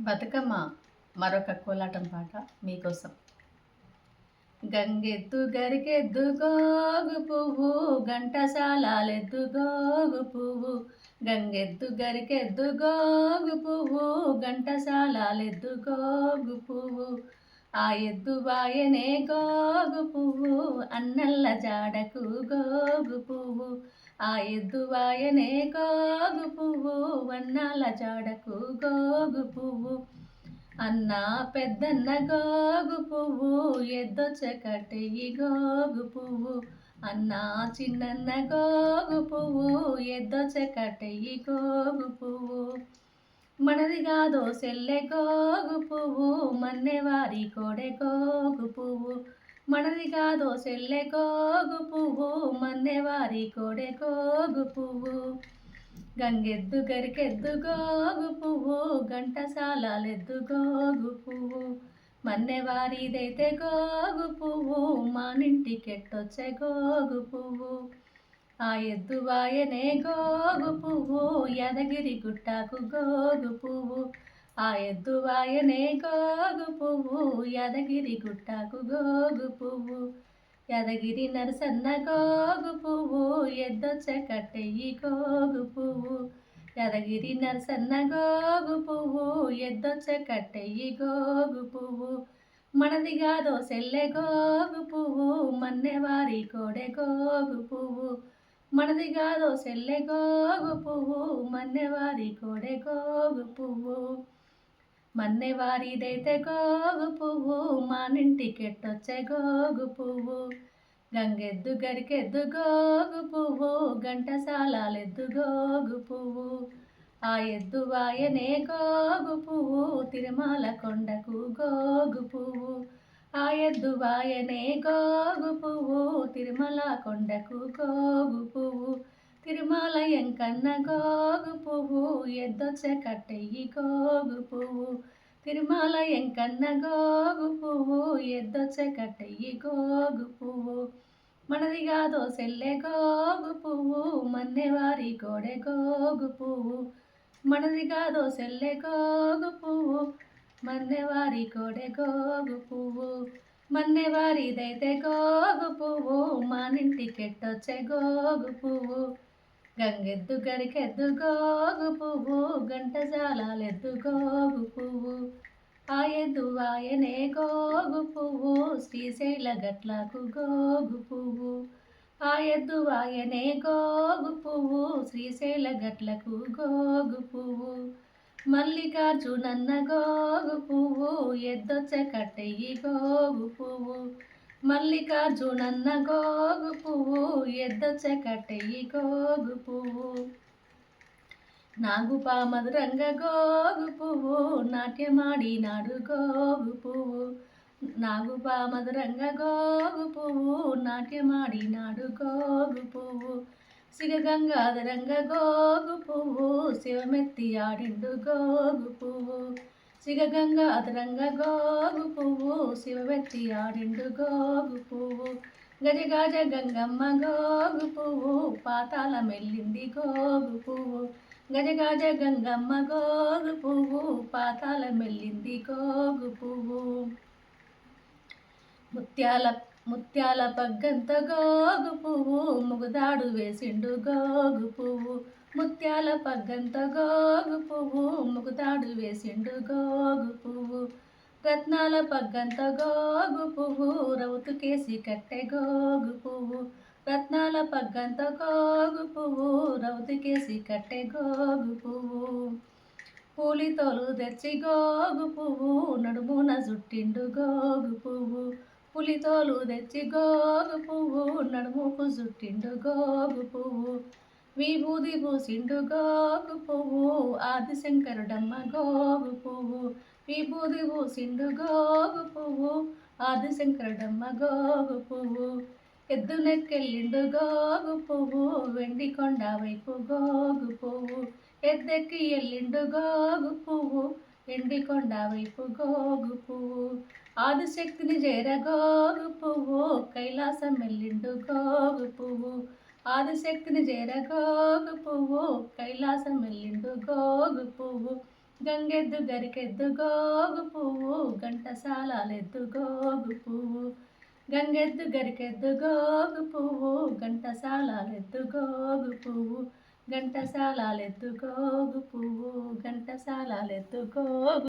బతుకమ్మ మరొక కోలాటం పాట మీకోసం. గంగెత్తు గరికెద్దు గోగు పువ్వు ఘంటసాలెద్దు గోగు పువ్వు. గంగెద్దు గరికెద్దు గోగు పువ్వు ఘంటసాలెద్దు గోగు పువ్వు. ఆ ఎద్దు వాయనే గోగు పువ్వు అన్నల్ల జాడకు గోగు పువ్వు. ఆ ఎద్దువాయనే గోగు పువ్వు వన్నాల జాడకు గోగు పువ్వు. అన్న పెద్దన్న గోగు పువ్వు ఎద్దొచ్చ గోగు పువ్వు. అన్న చిన్నన్న గోగు పువ్వు ఎద్దొచ్చ గోగు పువ్వు. మనది కాదో సెల్లె గోగు పువ్వు మన్నెవారి కోడె గోగు పువ్వు. మనది కాదో చెల్లె గోగు పువ్వు మన్నెవారి కోడె గోగు పువ్వు. గంగెద్దు గరికెద్దు గోగు పువ్వు గంటసాలెద్దు గోగు పువ్వు. మన్నెవారిదైతే గోగు పువ్వు మానింటికెట్టొచ్చే గోగు పువ్వు. ఆ ఎద్దు వాయనే గోగు పువ్వు యదగిరి గుట్టాకు గోగు పువ్వు. ఆ ఎద్దువాయనే గోగు పువ్వు యదగిరి గుట్టకు గోగు పువ్వు. యదగిరి నరసన్న గోగు పువ్వు ఎద్దొచ్చ కట్టెయ్యి గోగు పువ్వు. యదగిరి నరసన్న గోగు పువ్వు ఎద్దొచ్చ కట్టెయ్యి గోగు పువ్వు. మనది కాదో సెల్లె గోగు పువ్వు మన్నెవారి కోడె గోగు పువ్వు. మనది కాదో సెల్లె గోగు పువ్వు మన్నెవారి కోడె గోగు పువ్వు. మన్నెవారిదైతే గోగు పువ్వు మానింటికెట్టొచ్చే గోగు పువ్వు. గంగెద్దు గరికెద్దు గోగు పువ్వు గంటసాలెద్దు గోగు పువ్వు. ఆ ఎద్దు వాయనే గోగు పువ్వు తిరుమల కొండకు గోగు పువ్వు. ఆ ఎద్దు వాయనే గోగు పువ్వు తిరుమల కొండకు గోగు పువ్వు. తిరుమలయం కన్న గోగు పువ్వు ఎద్దొచ్చ కట్టెయ్యి గోగు పువ్వు. తిరుమలయం ఎంకన్న గోగు పువ్వు ఎద్దొచ్చ కట్టెయ్యి గోగు పువ్వు. మనది కాదో సెల్లె గోగు పువ్వు మన్నెవారి కోడె గోగు పువ్వు. మనది కాదో సెల్లె గోగు పువ్వు మన్నెవారి కోడె గోగు పువ్వు. మన్నెవారిదైతే గోగు పువ్వు మానింటికెట్టొచ్చే గోగు పువ్వు. గంగెద్దు గరికెద్దు గోగు పువ్వు ఘంటసాలెద్దు గోగు పువ్వు. ఆ ఆయనే గోగు పువ్వు శ్రీశైల గట్లకు గోగు పువ్వు. ఆ ఆయనే గోగు పువ్వు శ్రీశైల గట్లకు గోగు పువ్వు. మల్లికార్జునన్న గోగు పువ్వు ఎద్దొచ్చ కట్టెయ్యి గోగు పువ్వు. మల్లికార్జునన్న గోగు పువ్వు ఎద్ద కట్టెయ్యి గోగు పువ్వు నాగుపామధురంగ గోగు పువ్వు నాట్యమాడినాడు గోగు పువ్వు నాగుపామధురంగ గోగు పువ్వు నాట్యమాడినాడు గోగు పువ్వు సిగగంగాధరంగ గోగు పువ్వు శివమెత్తి ఆడిండు గోగు పువ్వు సిగగంగాధరంగ గోగు పువ్వు శివవెత్తి ఆడిండు గోగు పువ్వు. గజగాజ గంగమ్మ గోగు పువ్వు పాతాల మెల్లింది గోగు పువ్వు. గజగాజ గంగమ్మ గోగు పువ్వు పాతాల మెల్లింది గోగు పువ్వు. ముత్యాల ముత్యాల పగ్గంత గోగు పువ్వు ముగుదాడు వేసిండు గోగు పువ్వు. ముత్యాల పగ్గంత గోగు పువ్వు ముగుతాడు వేసిండు గోగు పువ్వు. రత్నాల పగ్గంత గోగు పువ్వు రౌతుకేసి కట్టె గోగు పువ్వు. రత్నాల పగ్గంత గోగు పువ్వు రౌతుకేసి కట్టె గోగు పువ్వు. పూలితోలు తెచ్చి గోగు పువ్వు నడుమున జుట్టిండు గోగు పువ్వు. పులితోలు తెచ్చి గోగు పువ్వు నడుముకు జుట్టిండు గోగు పువ్వు. విభూది పూసిండు గోగు పువ్వు ఆదిశంకరుడమ్మ గోగు పువ్వు విభూది పూసిండు గోగు పువ్వు ఆదిశంకరుడమ్మ గోగు పువ్వు ఎద్దునెక్కెళ్ళిండు గోగు పువ్వు వెండి కొండ వైపు గోగు పువ్వు ఎద్దెక్కి ఎల్లిండు గోగు పువ్వు ఎండి కొండ వైపు గోగు పువ్వు ఆదిశక్తిని చేర గోగు పువ్వు కైలాసం వెళ్ళిండు గోగు పువ్వు ఆదిశక్తిని చేర గోగు పువ్వు కైలాసం వెళ్ళిండు గోగు పువ్వు. గంగెద్దు గరికెద్దు గోగు పువ్వు ఘంటసాలెద్దు గోగు పువ్వు. గంగెద్దు గరికెద్దు గోగు పువ్వు ఘంటసాలెద్దు గోగు పువ్వు. ఘంటసాలెద్దు గోగు పువ్వు ఘంటసాలెద్దు గోగు